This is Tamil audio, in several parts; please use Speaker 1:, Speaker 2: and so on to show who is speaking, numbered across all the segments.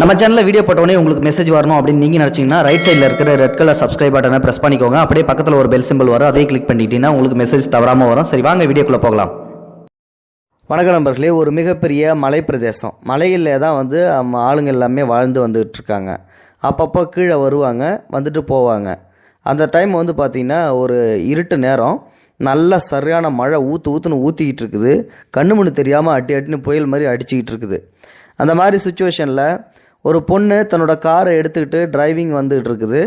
Speaker 1: நம்ம சேனலில் வீடியோ போட்டோடனே உங்களுக்கு மெசேஜ் வரணும் அப்படின்னு நீங்கள் நினச்சிங்கன்னா ரைட் சைடில் இருக்கிற ரெட் கலர் சப்ஸ்கிரைப் பட்டனை ப்ரெஸ் பண்ணிக்கோங்க. அப்படியே பக்கத்தில் ஒரு பெல் சிம்பிள் வரும். அதையும் கிளிக் பண்ணிட்டீங்கன்னா உங்களுக்கு மெசேஜ் தவறாமல் வரும். சரி வாங்க வீடியோக்குள்ளே போகலாம். வணக்கம் நண்பர்களே. ஒரு மிகப்பெரிய மலை பிரதேசம் மலையிலே தான் வந்து ஆளுங்க எல்லாமே வாழ்ந்து வந்துகிட்டு இருக்காங்க. அப்பப்போ கீழே வருவாங்க வந்துட்டு போவாங்க. அந்த டைம் வந்து பார்த்திங்கன்னா ஒரு இருட்டு நேரம். நல்ல சரியான மழை ஊற்று ஊற்றுன்னு ஊற்றிக்கிட்டு இருக்குது. கண்ணு முன்னு தெரியாமல் அட்டி அட்டின்னு புயல் மாதிரி அடிச்சுக்கிட்டு இருக்குது. அந்த மாதிரி சுச்சுவேஷனில் ஒரு பொண்ணு தன்னோட காரை எடுத்துக்கிட்டு டிரைவிங் வந்துகிட்டு இருக்குது.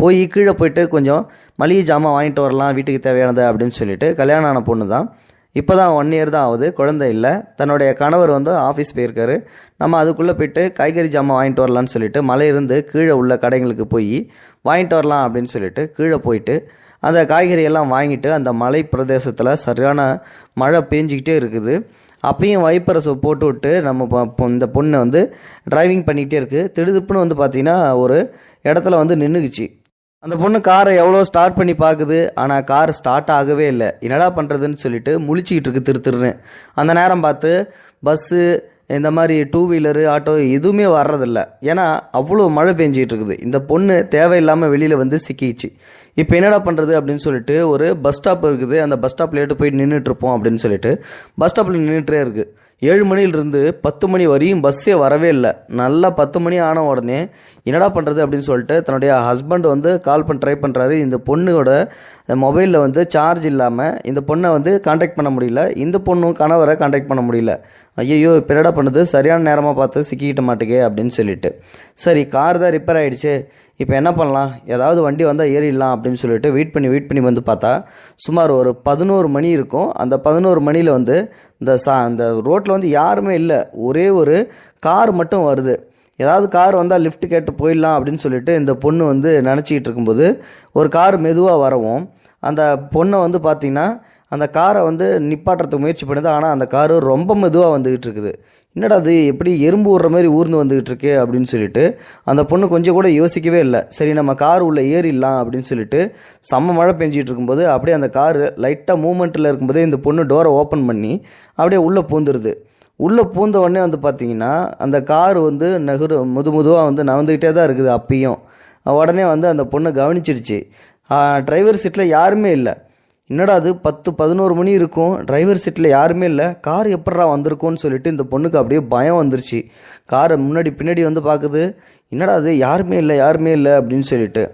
Speaker 1: போய் கீழே போயிட்டு கொஞ்சம் மளிகை ஜாமான் வாங்கிட்டு வரலாம் வீட்டுக்கு தேவையானது அப்படின்னு சொல்லிட்டு கல்யாணம் ஆன பொண்ணு தான் இப்போ தான் ஒன் இயர் தான் ஆகுது குழந்தை இல்லை. தன்னுடைய கணவர் வந்து ஆஃபீஸ் போயிருக்காரு. நம்ம அதுக்குள்ளே போயிட்டு காய்கறி ஜாமான் வாங்கிட்டு வரலான்னு சொல்லிட்டு மலையிருந்து கீழே உள்ள கடைங்களுக்கு போய் வாங்கிட்டு வரலாம் அப்படின்னு சொல்லிட்டு கீழே போயிட்டு அந்த காய்கறி எல்லாம் வாங்கிட்டு அந்த மலை பிரதேசத்தில் சரியான மழை பேஞ்சிக்கிட்டே இருக்குது. அப்பயும் வைப்பரசை போட்டு விட்டு நம்ம இந்த பொண்ணு வந்து டிரைவிங் பண்ணிக்கிட்டே இருக்குது திடுதுப்புன்னு வந்து பார்த்தீங்கன்னா ஒரு இடத்துல வந்து நின்றுக்குச்சு அந்த பொண்ணு காரை எவ்வளோ ஸ்டார்ட் பண்ணி பார்க்குது ஆனால் கார் ஸ்டார்ட் ஆகவே இல்லை. என்னடா பண்ணுறதுன்னு சொல்லிட்டு முழிச்சிக்கிட்டு இருக்கு திரு திருன்னு. அந்த நேரம் பார்த்து பஸ்ஸு இந்த மாதிரி டூ வீலரு ஆட்டோ எதுவுமே வர்றதில்ல. ஏன்னா அவ்வளோ மழை பெஞ்சிகிட்டு இருக்குது இந்த பொண்ணு தேவையில்லாமல் வெளியில் வந்து சிக்கிச்சு இப்போ என்னடா பண்ணுறது அப்படின்னு சொல்லிட்டு ஒரு பஸ் ஸ்டாப் இருக்குது. அந்த பஸ் ஸ்டாப்பில் ஏட்டு போய் நின்றுட்டுருப்போம் அப்படின்னு சொல்லிட்டு பஸ் ஸ்டாப்பில் நின்றுட்டே இருக்குது ஏழு மணிலிருந்து பத்து மணி வரையும் பஸ்ஸே வரவே இல்லை. நல்லா பத்து மணி ஆன உடனே என்னடா பண்ணுறது அப்படின்னு சொல்லிட்டு தன்னுடைய ஹஸ்பண்ட் வந்து கால் பண்ண ட்ரை பண்ணுறாரு இந்த பொண்ணோட மொபைலில் வந்து சார்ஜ் இல்லாமல் இந்த பொண்ணை வந்து காண்டாக்ட் பண்ண முடியல. இந்த பொண்ணும் கணவரை காண்டாக்ட் பண்ண முடியல. ஐயோ இப்போ என்னடா பண்ணுது? சரியான நேரமாக பார்த்து சிக்கிக்கிட்ட மாட்டேங்க அப்படின்னு சொல்லிட்டு. சரி கார் தான் ரிப்பேர் ஆகிடுச்சு இப்போ என்ன பண்ணலாம்? ஏதாவது வண்டி வந்தால் ஏறிடலாம் அப்படின்னு சொல்லிட்டு வெயிட் பண்ணி வெயிட் பண்ணி வந்து பார்த்தா சுமார் ஒரு பதினோரு மணி இருக்கும். அந்த பதினோரு மணியில் வந்து இந்த சா அந்த ரோட்டில் வந்து யாருமே இல்லை. ஒரே ஒரு கார் மட்டும் வருது. ஏதாவது கார் வந்தால் லிஃப்ட் கேட்டு போயிடலாம் அப்படின்னு சொல்லிட்டு இந்த பொண்ணு வந்து நினச்சிக்கிட்டு இருக்கும்போது ஒரு கார் மெதுவாக வரவும் அந்த பொண்ணை வந்து பார்த்தீங்கன்னா அந்த காரை வந்து நிப்பாட்டுறதுக்கு முயற்சி பண்ணுது. ஆனால் அந்த காரு ரொம்ப மெதுவாக வந்துகிட்டு இருக்குது. என்னடா அது எப்படி எறும்பு ஊடுற மாதிரி ஊர்ந்து வந்துகிட்டு இருக்கு அப்படின்னு சொல்லிட்டு அந்த பொண்ணு கொஞ்சம் கூட யோசிக்கவே இல்லை. சரி நம்ம கார் உள்ளே ஏறிடலாம் அப்படின்னு சொல்லிட்டு செம்ம மழை பெஞ்சிகிட்டு இருக்கும்போது அப்படியே அந்த கார் லைட்டாக மூமெண்ட்டில் இருக்கும்போதே இந்த பொண்ணு டோரை ஓப்பன் பண்ணி அப்படியே உள்ளே பூந்துருது. உள்ளே பூந்த உடனே வந்து பார்த்தீங்கன்னா அந்த கார் வந்து நகரு முது முதுவாக வந்து நகர்ந்துக்கிட்டே தான் இருக்குது அப்பயும். உடனே வந்து அந்த பொண்ணை கவனிச்சிருச்சு. டிரைவர் சீட்டில் யாருமே இல்லை. என்னடா அது பத்து பதினோரு மணி இருக்கும். டிரைவர் சீட்டில் யாருமே இல்லை. கார் எப்படா வந்திருக்கும்னு சொல்லிட்டு இந்த பொண்ணுக்கு அப்படியே பயம் வந்துருச்சு. காரை முன்னாடி பின்னாடி வந்து பார்க்குது என்னடா அது யாருமே இல்லை யாருமே இல்லை அப்படின்னு சொல்லிட்டு.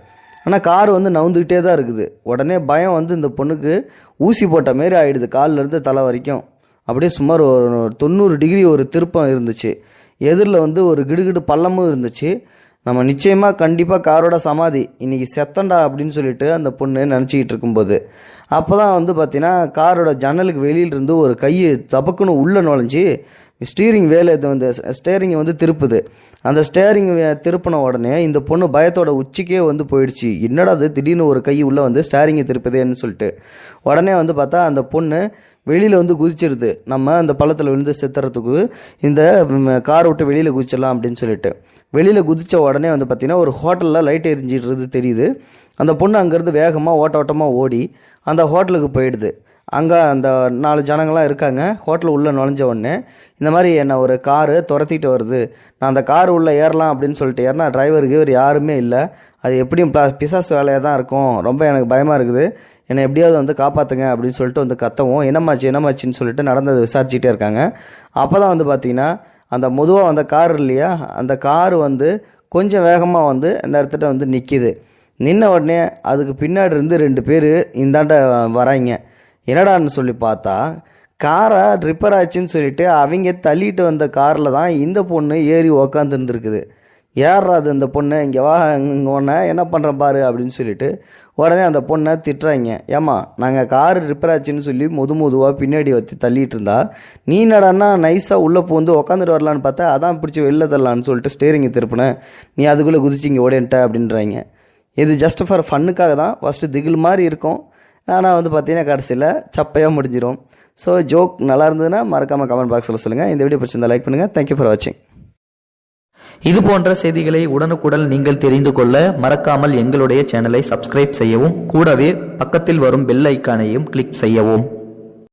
Speaker 1: ஆனால் கார் வந்து நவுந்துக்கிட்டே தான் இருக்குது. உடனே பயம் வந்து இந்த பொண்ணுக்கு ஊசி போட்ட மாரி ஆகிடுது காலிலேருந்து தலை வரைக்கும். அப்படியே சுமார் ஒரு தொண்ணூறு டிகிரி ஒரு திருப்பம் இருந்துச்சு. எதிரில் வந்து ஒரு கிடுகிடு பள்ளமும் இருந்துச்சு. நம்ம நிச்சயமாக கண்டிப்பாக காரோட சமாதி. இன்றைக்கி செத்தண்டா அப்படின்னு சொல்லிட்டு அந்த பொண்ணு நினச்சிக்கிட்டு இருக்கும்போது அப்போ தான் வந்து பார்த்தீங்கன்னா காரோட ஜன்னலுக்கு வெளியிலிருந்து ஒரு கையை தபக்குன்னு உள்ளே நுழைஞ்சி ஸ்டீரிங் வேலை இது வந்து ஸ்டேரிங்கை வந்து திருப்புது. அந்த ஸ்டேரிங் திருப்பின உடனே இந்த பொண்ணு பயத்தோட உச்சிக்கே வந்து போயிடுச்சு. என்னடா அது திடீர்னு ஒரு கை உள்ளே வந்து ஸ்டேரிங்கை திருப்புதேன்னு சொல்லிட்டு. உடனே வந்து பார்த்தா அந்த பொண்ணு வெளியில் வந்து குதிச்சிருது. நம்ம அந்த பள்ளத்தில் விழுந்து செத்துறதுக்கு இந்த கார் விட்டு வெளியில் குதிச்சிடலாம் அப்படின்னு சொல்லிட்டு. வெளியில் குதித்த உடனே வந்து பார்த்தீங்கன்னா ஒரு ஹோட்டலில் லைட் எரிஞ்சிடுறது தெரியுது. அந்த பொண்ணு அங்கேருந்து வேகமாக ஓட்ட ஓட்டமாக ஓடி அந்த ஹோட்டலுக்கு போயிடுது. அங்கே அந்த நாலு ஜனங்களாம் இருக்காங்க. ஹோட்டல் உள்ளே நுழைஞ்ச உடனே இந்த மாதிரி என்னை ஒரு காரு துரத்திட்டு வருது. நான் அந்த கார் உள்ளே ஏறலாம் அப்படின்னு சொல்லிட்டு ஏறினா டிரைவருக்கு இவர் யாருமே இல்லை. அது எப்படியும் ப வேலையாக தான் இருக்கும். ரொம்ப எனக்கு பயமாக இருக்குது. என்னை எப்படியாவது வந்து காப்பாற்றுங்க அப்படின்னு சொல்லிட்டு வந்து கத்தவும் என்னமாச்சு என்னமாச்சுன்னு சொல்லிட்டு நடந்ததை விசாரிச்சுட்டே இருக்காங்க. அப்போ தான் வந்து பார்த்தீங்கன்னா அந்த முதுவாக வந்த கார் இல்லையா அந்த கார் வந்து கொஞ்சம் வேகமாக வந்து அந்த இடத்துல வந்து நிற்கிது நின்ன உடனே அதுக்கு பின்னாடி இருந்து ரெண்டு பேர் இந்தாண்ட வராங்க. என்னடான்னு சொல்லி பார்த்தா காரை ரிப்பேர் ஆச்சுன்னு சொல்லிட்டு அவங்க தள்ளிட்டு வந்த காரில் தான் இந்த பொண்ணு ஏறி உக்காந்துருந்துருக்குது. ஏறாது இந்த பொண்ணு இங்கே வா இங்கே ஒன்று என்ன பண்ணுறேன் பாரு அப்படின்னு சொல்லிட்டு உடனே அந்த பொண்ணை திட்டுறாங்க. ஏம்மா நாங்கள் கார் ரிப்பேர் ஆச்சுன்னு சொல்லி முது முதுவாக பின்னாடி வச்சு தள்ளிட்டு இருந்தா நீ என்னடான்னா நைஸாக உள்ளே பூந்து உக்காந்துட்டு வரலான்னு பார்த்தா அதான் பிடிச்சி வெளில தரலான்னு சொல்லிட்டு ஸ்டேரிங்கை திருப்பினேன். நீ அதுக்குள்ளே குதிச்சு இங்கே ஓடேன்ட்ட அப்படின்றாங்க. இது ஜஸ்ட் ஃபார் ஃபன்னுக்காக தான். ஃபஸ்ட்டு திகில் மாதிரி இருக்கும். ஆனால் வந்து பார்த்தீங்கன்னா கடைசியில் சப்பையாக முடிஞ்சிடும் ஸோ ஜோக் நல்லா இருந்ததுன்னா மறக்காமல் கமெண்ட் பாக்ஸில் சொல்லுங்கள் இந்த வீடியோ பிடிச்சிருந்தா லைக் பண்ணுங்கள் தேங்க்யூ ஃபார் வாட்சிங்
Speaker 2: இது போன்ற செய்திகளை உடனுக்குடன் நீங்கள் தெரிந்து கொள்ள மறக்காமல் எங்களுடைய சேனலை சப்ஸ்கிரைப் செய்யவும் கூடவே பக்கத்தில் வரும் பெல் ஐக்கானையும் கிளிக் செய்யவும்.